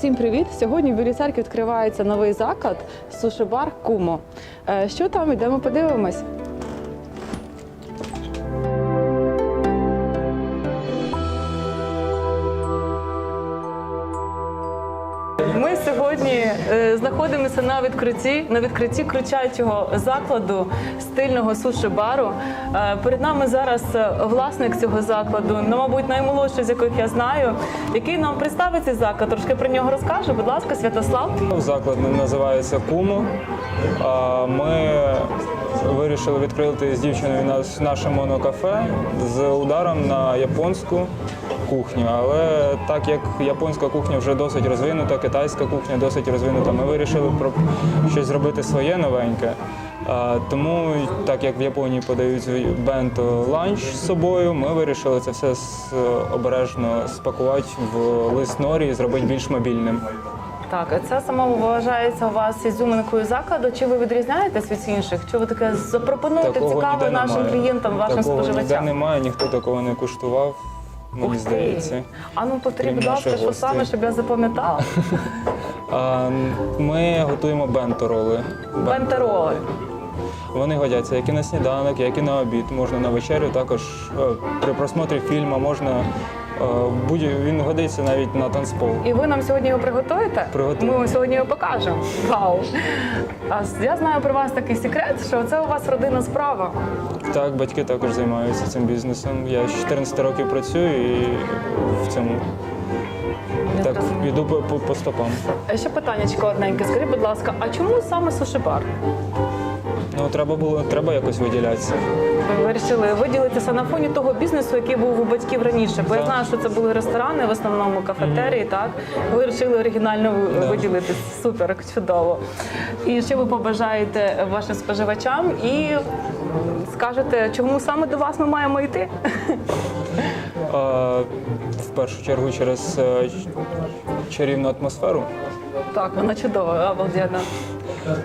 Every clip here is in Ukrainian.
Усім привіт! Сьогодні в Білій церкві відкривається новий заклад суші-бар Кумо. Е, Що там йдемо подивимось? Сьогодні е, знаходимося на відкритті на відкритті кричачого закладу стильного суші-бару. Е, перед нами зараз е, власник цього закладу, ну, мабуть, наймолодший, з яких я знаю, який нам представить цей заклад. Трошки про нього розкаже. Будь ласка, Святослав. Заклад називається Кумо. Ми вирішили відкрити з дівчиною наше монокафе з ударом на японську кухню. Але так як японська кухня вже досить розвинута, китайська кухня досить розвинута, ми вирішили про щось зробити своє новеньке. Тому, так як в Японії подають бенто ланч з собою, ми вирішили це все обережно спакувати в лист норі і зробити більш мобільним. Так, це саме вважається у вас ізюминкою закладу. Чи ви відрізняєтесь від інших? Чи ви таке запропонуєте цікаве нашим немає. клієнтам, вашим Такого Ніде споживачам? немає, ніхто такого не куштував, мені Ух ти. здається. А ну повторіть, Крім будь ласка, що гостей. саме, щоб я запам'ятала? А, ми готуємо бенто-роли. Бентероли. Вони годяться як і на сніданок, як і на обід. Можна на вечерю, також е, при просмотрі фільму можна. Е, будь- Він годиться навіть на танцпол. І ви нам сьогодні його приготуєте? Приготуємо. Ми вам сьогодні його покажемо. Вау! А я знаю про вас такий секрет, що це у вас родинна справа. Так, батьки також займаються цим бізнесом. Я 14 років працюю і в цьому Я так йду по, по, по стопам. Е, Ще питаннячко одненьке. Скажіть, будь ласка, а чому саме суші-бар? Ну треба було треба якось виділятися. Ви вирішили виділитися на фоні того бізнесу, який був у батьків раніше. Бо я знаю, що це були ресторани, в основному кафетерії. Так ви вирішили оригінально ви- Да. виділитися. Супер, чудово. І що ви побажаєте вашим споживачам і скажете, чому саме до вас ми маємо йти? В першу чергу через е, чарівну атмосферу. Так, вона чудова, обалденна.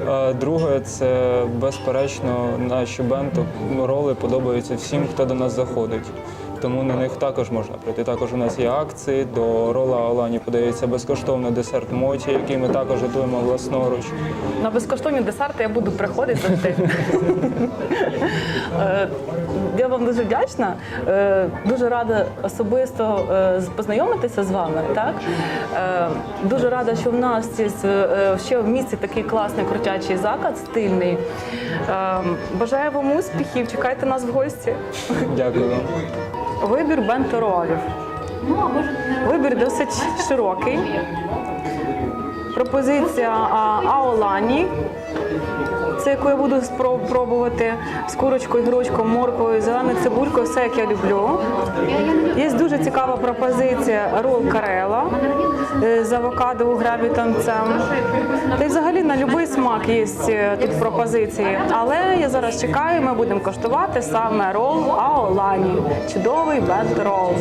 А, друге, це безперечно наші бенто роли подобаються всім, хто до нас заходить. Тому на них також можна прийти. Також у нас є акції. До рола Олані подається безкоштовно десерт моті, який ми також готуємо власноруч. На безкоштовні десерти я буду приходити завжди. Е, Я вам дуже вдячна. Е, Дуже рада особисто е, познайомитися з вами. Так? Дуже рада, що в нас ще в місті такий класний крутячий заклад, стильний. Бажаю вам успіхів, чекайте нас в гості. Дякую вам. Вибір бенто-ролів. Вибір досить широкий. Пропозиція Аолані. Це яку я буду пробувати з курочкою, грочкою, морквою, зеленою цибулькою, все як я люблю. Є дуже цікава пропозиція рол Карела з авокадо, грабі танцем. Та й взагалі на будь-який смак є е, тут пропозиції. Але я зараз чекаю, ми будемо коштувати саме рол Аолані. Чудовий бент-рол.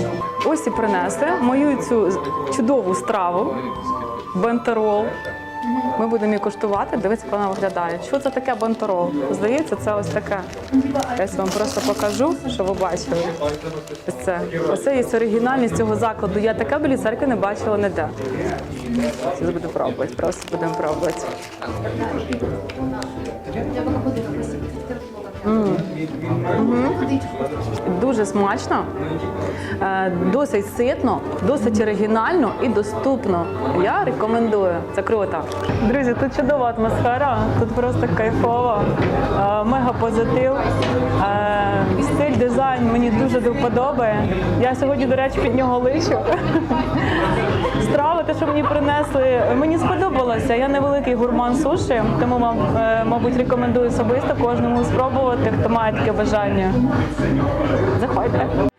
Ось і принесли мою цю чудову страву. Бентерол. Ми будемо її куштувати, дивитися, вона виглядає. Що це таке бентерол? Здається, це ось таке. Я вам просто покажу, що ви бачили. Це. Оце є оригінальність цього закладу. Я таке біля церкви не бачила ніде. Зараз буду пробувати, просто будемо пробувати. Дуже смачно, е, досить ситно, досить оригінально і доступно. Я рекомендую. Це круто. Друзі, тут чудова атмосфера, тут просто кайфово, е, мега позитив. Е, Стиль, дизайн мені дуже до вподоби. Я сьогодні, до речі, під нього личу. Страви, те, що мені принесли, мені сподобалося. Я невеликий гурман суші, тому вам, мабуть, рекомендую особисто кожному спробувати, хто має таке бажання. Заходьте.